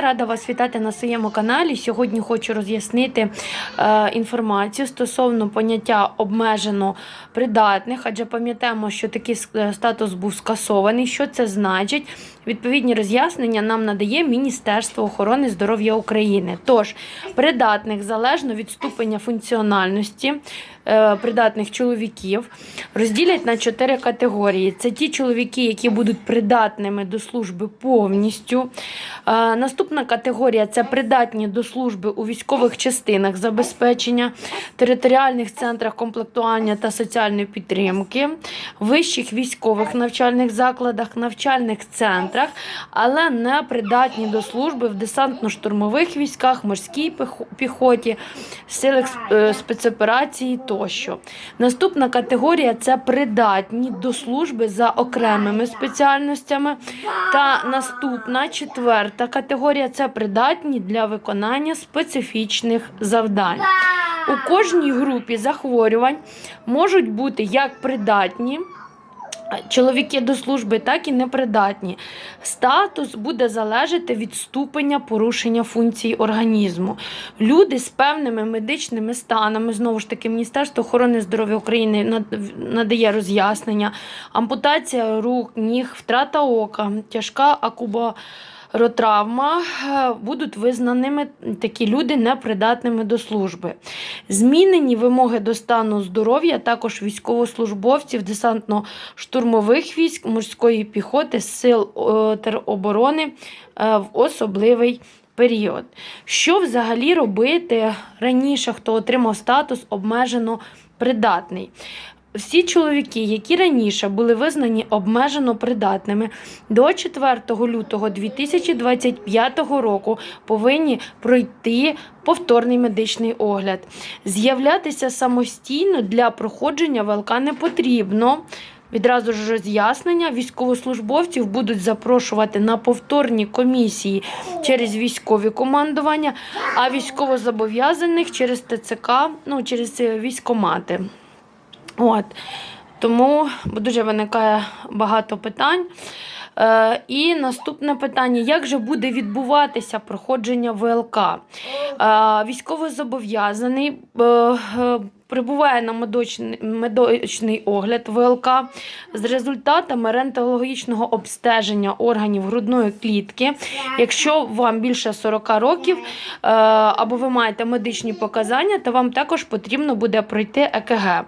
рада вас вітати на своєму каналі. Сьогодні хочу роз'яснити е, інформацію стосовно поняття обмежено придатних, адже пам'ятаємо, що такий статус був скасований. Що це значить? Відповідні роз'яснення нам надає Міністерство охорони здоров'я України. Тож, придатних залежно від ступеня функціональності е, придатних чоловіків розділять на чотири категорії. Це ті чоловіки, які будуть придатними до служби повністю. Е, Наступна категорія це придатні до служби у військових частинах забезпечення, територіальних центрах комплектування та соціальної підтримки, вищих військових навчальних закладах, навчальних центрах, але не придатні до служби в десантно-штурмових військах, морській піхоті, силах е, спецоперації тощо. Наступна категорія це придатні до служби за окремими спеціальностями. Та наступна четверта категорія це придатні для виконання специфічних завдань. У кожній групі захворювань можуть бути як придатні. Чоловіки до служби, так і непридатні. Статус буде залежати від ступеня порушення функцій організму. Люди з певними медичними станами, знову ж таки, Міністерство охорони здоров'я України надає роз'яснення, ампутація рук, ніг, втрата ока, тяжка акуба. Ротравма е, будуть визнаними такі люди непридатними до служби. Змінені вимоги до стану здоров'я також військовослужбовців десантно-штурмових військ, морської піхоти, сил е, тероборони е, в особливий період. Що взагалі робити раніше, хто отримав статус обмежено придатний? Всі чоловіки, які раніше були визнані обмежено придатними, до 4 лютого 2025 року повинні пройти повторний медичний огляд. З'являтися самостійно для проходження ВЛК не потрібно. Відразу ж роз'яснення військовослужбовців будуть запрошувати на повторні комісії через військові командування, а військовозобов'язаних через ТЦК, ну через військомати. От. Тому дуже виникає багато питань. Е, і наступне питання: як же буде відбуватися проходження ВЛК? Е, військовозобов'язаний е, е, прибуває на медичний огляд ВЛК з результатами рентгенологічного обстеження органів грудної клітки. Якщо вам більше 40 років е, або ви маєте медичні показання, то вам також потрібно буде пройти ЕКГ.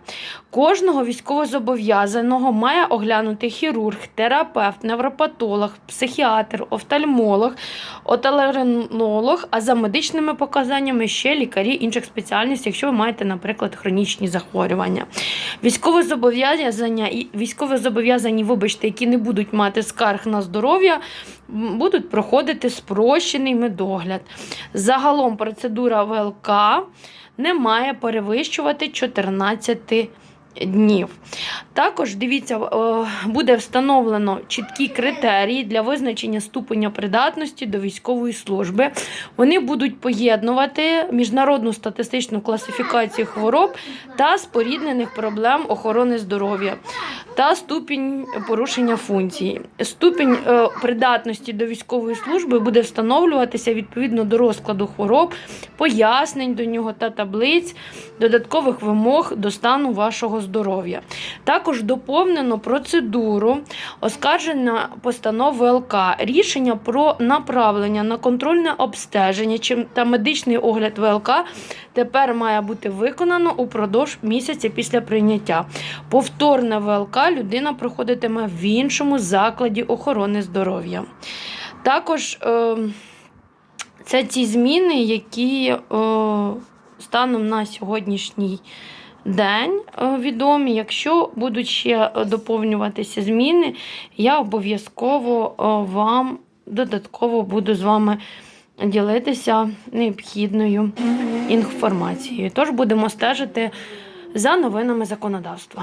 Кожного військовозобов'язаного має оглянути хірург, терапевт, невропатолог, психіатр, офтальмолог, отоларинолог, а за медичними показаннями ще лікарі інших спеціальностей, якщо ви маєте, наприклад, хронічні захворювання. Військовозобов'язання і військовозобов'язані, вибачте, які не будуть мати скарг на здоров'я, будуть проходити спрощений медогляд. Загалом процедура ВЛК не має перевищувати 14 днів. Також дивіться, буде встановлено чіткі критерії для визначення ступеня придатності до військової служби. Вони будуть поєднувати міжнародну статистичну класифікацію хвороб та споріднених проблем охорони здоров'я та ступінь порушення функцій. Ступінь е, придатності до військової служби буде встановлюватися відповідно до розкладу хвороб, пояснень до нього та таблиць, додаткових вимог до стану вашого здоров'я. Також доповнено процедуру оскарження постанов ВЛК, рішення про направлення на контрольне обстеження та медичний огляд ВЛК тепер має бути виконано упродовж місяця після прийняття. Повторне ВЛК людина проходитиме в іншому закладі охорони здоров'я. Також е, це ті зміни, які е, станом на сьогоднішній день е, відомі. Якщо будуть ще е, доповнюватися зміни, я обов'язково е, вам додатково буду з вами ділитися необхідною інформацією. Тож будемо стежити за новинами законодавства.